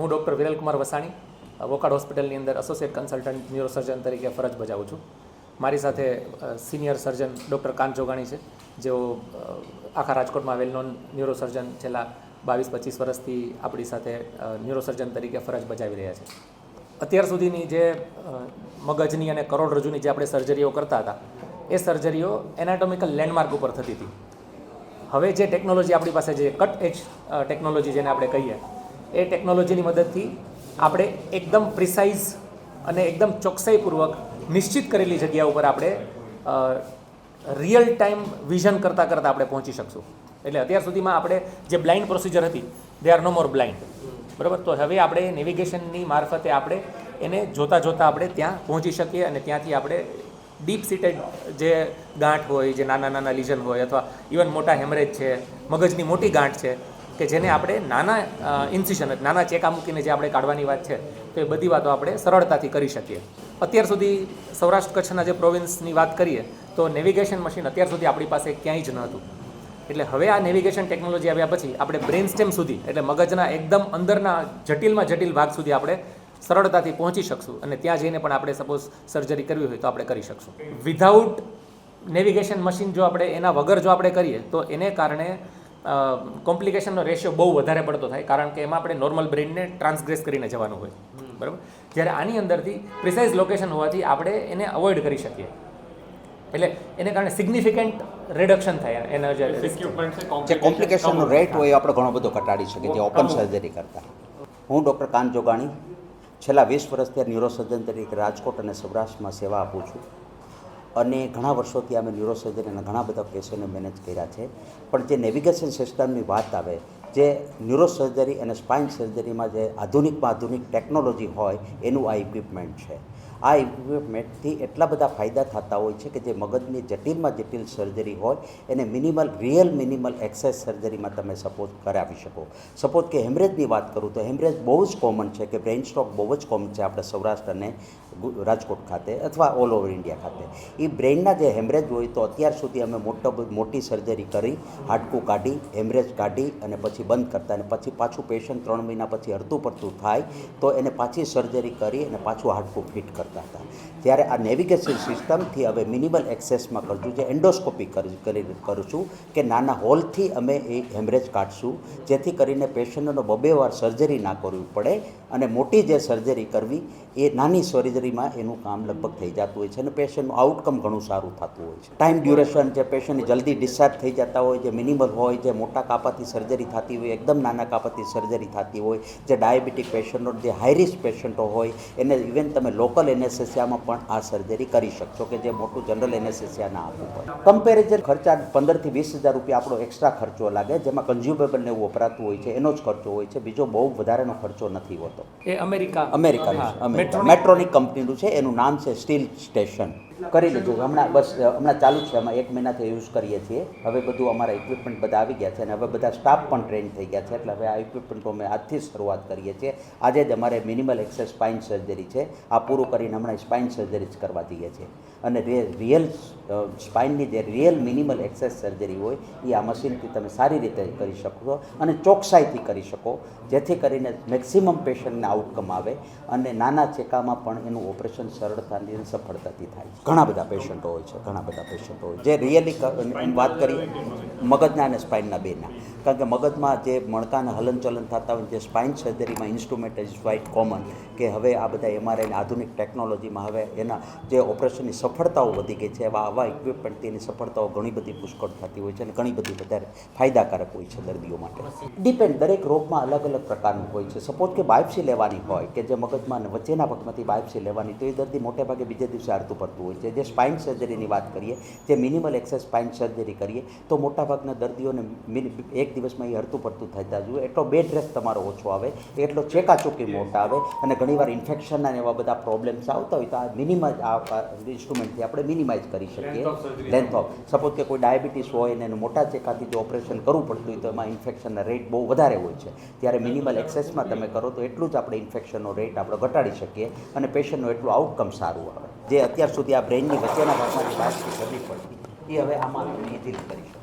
હું ડૉક્ટર વિરલકુમાર વસાણી વોકાડ હોસ્પિટલની અંદર એસોસિએટ કન્સલ્ટન્ટ ન્યુરોસર્જન તરીકે ફરજ બજાવું છું. મારી સાથે સિનિયર સર્જન ડૉક્ટર કાંત જોગાણી છે, જેઓ આખા રાજકોટમાં વેલ નોન ન્યુરોસર્જન છેલ્લા બાવીસ પચીસ વર્ષથી આપણી સાથે ન્યુરોસર્જન તરીકે ફરજ બજાવી રહ્યા છે. અત્યાર સુધીની જે મગજની અને કરોડરજ્જુની જે આપણે સર્જરીઓ કરતા હતા, એ સર્જરીઓ એનાટોમિકલ લેન્ડમાર્ક ઉપર થતી હતી. હવે જે ટેકનોલોજી આપણી પાસે જે કટ એજ ટેકનોલોજી જેને આપણે કહીએ એ ટેકનોલોજીની મદદથી આપણે એકદમ પ્રિસાઇઝ અને એકદમ ચોકસાઈપૂર્વક નિશ્ચિત કરેલી જગ્યા ઉપર આપણે રિયલ ટાઈમ વિઝન કરતાં કરતાં આપણે પહોંચી શકશું. એટલે અત્યાર સુધીમાં આપણે જે બ્લાઇન્ડ પ્રોસિજર હતી they are no more blind બરાબર? તો હવે આપણે નેવિગેશનની મારફતે આપણે એને જોતાં જોતાં આપણે ત્યાં પહોંચી શકીએ અને ત્યાંથી આપણે ડીપ સીટેડ જે ગાંઠ હોય, જે નાના નાના લીઝન હોય અથવા ઇવન મોટા હેમરેજ છે, મગજની મોટી ગાંઠ છે કે જેને આપણે નાના ઇન્સિશન નાના ચેકા મૂકીને જે આપણે કાઢવાની વાત છે, તો એ બધી વાતો આપણે સરળતાથી કરી શકીએ. અત્યાર સુધી સૌરાષ્ટ્ર કચ્છના જે પ્રોવિન્સની વાત કરીએ, તો નેવિગેશન મશીન અત્યાર સુધી આપણી પાસે ક્યાંય જ ન હતું. એટલે હવે આ નેવિગેશન ટેકનોલોજી આવ્યા પછી આપણે બ્રેન સ્ટેમ સુધી, એટલે મગજના એકદમ અંદરના જટિલમાં જટિલ ભાગ સુધી આપણે સરળતાથી પહોંચી શકશું અને ત્યાં જઈને પણ આપણે સપોઝ સર્જરી કરવી હોય તો આપણે કરી શકશું. વિધાઉટ નેવિગેશન મશીન જો આપણે એના વગર જો આપણે કરીએ, તો એને કારણે કોમ્પ્લિકેશનનો રેશિયો બહુ વધારે પડતો થાય કારણ કે એમાં આપણે નોર્મલ બ્રેઇનને ટ્રાન્સગ્રેસ કરીને જવાનું હોય. બરાબર? જ્યારે આની અંદરથી પ્રિસાઇઝ લોકેશન હોવાથી આપણે એને અવોઇડ કરી શકીએ. એટલે એને કારણે સિગ્નિફિકન્ટ રિડક્શન થાય એના જે જે કોમ્પ્લિકેશનનો રેટ હોય એ આપણે ઘણો બધો ઘટાડી શકીએ જે ઓપન સર્જરી કરતાં. હું ડૉક્ટર કાન જોગાણી છેલ્લા વીસ વર્ષથી ન્યુરોસર્જન તરીકે રાજકોટ અને સૌરાષ્ટ્રમાં સેવા આપું છું. અને ઘણા વર્ષોથી અમે ન્યુરોસર્જરીના ઘણા બધા પેશન્ટને મેનેજ કર્યા છે. પણ જે નેવિગેશન સિસ્ટમની વાત આવે જે ન્યુરોસર્જરી અને સ્પાઇન સર્જરીમાં જે આધુનિકમાં આધુનિક ટેકનોલોજી હોય, એનું આ ઇક્વિપમેન્ટ છે. આ ઇક્વિપમેન્ટથી એટલા બધા ફાયદા થતા હોય છે કે જે મગજની જટિલમાં જટિલ સર્જરી હોય, એને મિનિમલ રિયલ મિનિમલ એક્સેસ સર્જરીમાં તમે સપોઝ કરાવી શકો. સપોઝ કે હેમરેજની વાત કરું તો હેમરેજ બહુ જ કોમન છે કે બ્રેઇન સ્ટ્રોક બહુ જ કોમન છે આપણે સૌરાષ્ટ્ર અને રાજકોટ ખાતે અથવા ઓલ ઓવર ઇન્ડિયા ખાતે. એ બ્રેઇનના જે હેમરેજ હોય તો અત્યાર સુધી અમે મોટો મોટી સર્જરી કરી, હાડકું કાઢી હેમરેજ કાઢી અને પછી બંધ કરતા અને પછી પાછું પેશન્ટ ત્રણ મહિના પછી હરતું પડતું થાય, તો એને પાછી સર્જરી કરી અને પાછું હાડકું ફિટ કરતા હતા. ત્યારે આ નેવિગેશન સિસ્ટમથી હવે મિનિમલ એક્સેસમાં કરશું જે એન્ડોસ્કોપી કરી, કરું છું કે નાના હોલથી અમે એ હેમરેજ કાઢશું, જેથી કરીને પેશન્ટનો બબે વાર સર્જરી ના કરવી પડે અને મોટી જે સર્જરી કરવી, એ નાની સર્જરીમાં એનું કામ લગભગ થઈ જતું હોય છે અને પેશન્ટનું આઉટકમ ઘણું સારું થતું હોય છે. ટાઈમ ડ્યુરેશન જે પેશન્ટની જલ્દી ડિસ્ચાર્જ થઈ જતા હોય, જે મિનિમલ હોય, જે મોટા કાપાથી સર્જરી થતી હોય એકદમ નાના કાપાથી સર્જરી થતી હોય જે ડાયાબિટીક પેશન્ટો જે હાઈ રિસ્ક પેશન્ટો હોય એને ઇવન તમે લોકલ એનેસ્થેસિયામાં પણ આ સર્જરી કરી શકશો કે જે મોટું જનરલ એનેસ્થેસિયા ના આપવું પડે કમ્પેરિઝન ખર્ચા પંદરથી વીસ હજાર રૂપિયા આપણો એક્સ્ટ્રા ખર્ચો લાગે જેમાં કન્ઝ્યુમેબલ ને એવું વપરાતું હોય છે એનો જ ખર્ચો હોય છે બીજો બહુ વધારેનો ખર્ચો નથી હોતો. એ અમેરિકા. અમેરિકાનું અમેરિકા. મેટ્રોનિક કંપનીનું છે એનું નામ છે સ્ટીલ સ્ટેશન કરી લીધું હમણાં બસ હમણાં ચાલુ છે. અમે એક મહિનાથી યુઝ કરીએ છીએ. હવે બધું અમારા ઇક્વિપમેન્ટ બધા આવી ગયા છે અને હવે બધા સ્ટાફ પણ ટ્રેન થઈ ગયા છે. એટલે હવે આ ઇક્વિપમેન્ટ અમે આજથી શરૂઆત કરીએ છીએ. આજે જ અમારે મિનિમલ એક્સેસ સ્પાઇન સર્જરી છે. આ પૂરું કરીને હમણાં સ્પાઇન સર્જરી જ કરવા જઈએ છીએ. અને રિયલ સ્પાઇનની જે રિયલ મિનિમલ એક્સેસ સર્જરી હોય એ આ મશીનથી તમે સારી રીતે કરી શકો અને ચોકસાઈથી કરી શકો. જેથી કરીને મેક્સિમમ પેશન્ટને આઉટકમ આવે અને નાના ચેકામાં પણ એનું ઓપરેશન સરળતાથી અને સફળતાથી થાય છે. ઘણા બધા પેશન્ટો હોય છે, ઘણા બધા પેશન્ટો હોય જે રિયલી વાત કરી મગજના અને સ્પાઇનના બેના. કારણ કે મગજમાં જે મણકાના હલનચલન થતા હોય જે સ્પાઇન સર્જરીમાં ઇન્સ્ટ્રુમેન્ટ ઇઝ ક્વાઇટ કોમન કે હવે આ બધા એમઆરઆઈ આધુનિક ટેકનોલોજીમાં હવે એના જે ઓપરેશનની સફળતાઓ વધી ગઈ છે, એવા આવા ઇક્વિપમેન્ટથી એની સફળતાઓ ઘણી બધી પુષ્કળ થતી હોય છે અને ઘણી બધી વધારે ફાયદાકારક હોય છે દર્દીઓ માટે. ડિપેન્ડ દરેક રોગમાં અલગ અલગ પ્રકારનું હોય છે. સપોઝ કે બાયોપ્સી લેવાની હોય કે જે મગજમાં અને વચ્ચેના ભાગમાંથી બાયોપ્સી લેવાની તો એ દર્દી મોટે ભાગે બીજે દિવસે હારતું પડતું હોય છે. જે સ્પાઇન સર્જરીની વાત કરીએ જે મિનિમલ એક્સેસ સ્પાઇન સર્જરી કરીએ તો મોટાભાગના દર્દીઓને એક દિવસમાં એ હરતું પડતું થતા જોઈએ એટલો બેડ રેસ્ટ તમારો ઓછો આવે એટલો ચેકાચૂકી મોટા આવે અને ઘણીવાર ઇન્ફેક્શનના એવા બધા પ્રોબ્લેમ્સ આવતા હોય તો આ મિનિમાઇઝ આ ઇન્સ્ટ્રુમેન્ટથી આપણે મિનિમાઇઝ કરી શકીએ. લેન્થ ઓફ સપોઝ કે કોઈ ડાયાબિટીસ હોય ને એને મોટા ચેકાથી જો ઓપરેશન કરવું પડતું હોય તો એમાં ઇન્ફેક્શનના રેટ બહુ વધારે હોય છે. ત્યારે મિનિમલ એક્સેસમાં તમે કરો તો એટલું જ આપણે ઇન્ફેક્શનનો રેટ આપણે ઘટાડી શકીએ અને પેશન્ટનું એટલું આઉટકમ સારું આવે. જે અત્યાર સુધી આ બ્રેઇનની વચ્ચેના ભાગમાંથી બાજથી કરવી પડતી એ હવે આમાં ઇઝીલી કરી શકીએ.